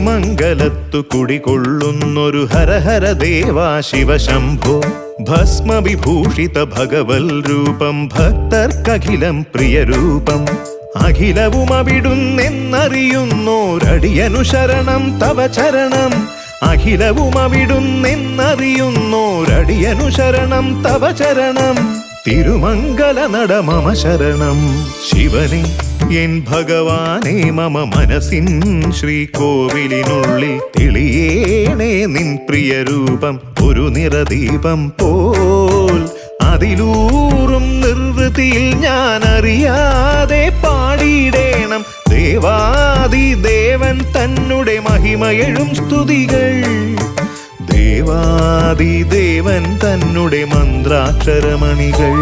തിരുമംഗലത്തു കുടികൊള്ളുന്നൊരു ഹരഹര ദേവാ ശിവശംഭോ ഭസ്മവിഭൂഷിത ഭഗവൽ രൂപം ഭക്തർക്കഖിലം പ്രിയരൂപം. അഖിലവും അവിടുന്നെന്നറിയുന്നോരടിയനു ശരണം തവ ചരണം. അഖിലവും അവിടുന്നെന്നറിയുന്നോരടിയനു ശരണം തവ ചരണം. തിരുമംഗല നടമമ ശരണം ശിവനെ എൻ ഭഗവാനെ മമ മനസ്സിൻ ശ്രീകോവിലിനുള്ളിൽ തെളിയേണേ നിൻ പ്രിയ രൂപം ഒരു നിറദീപം പോൽ അതിലൂറും നിർവൃതിയിൽ ഞാൻ അറിയാതെ പാടിയിടേണം. ദേവാദി ദേവൻ തന്നുടെ മഹിമയഴും സ്തുതികൾ. ദേവാദി ദേവൻ തന്നുടെ മന്ത്രാക്ഷരമണികൾ.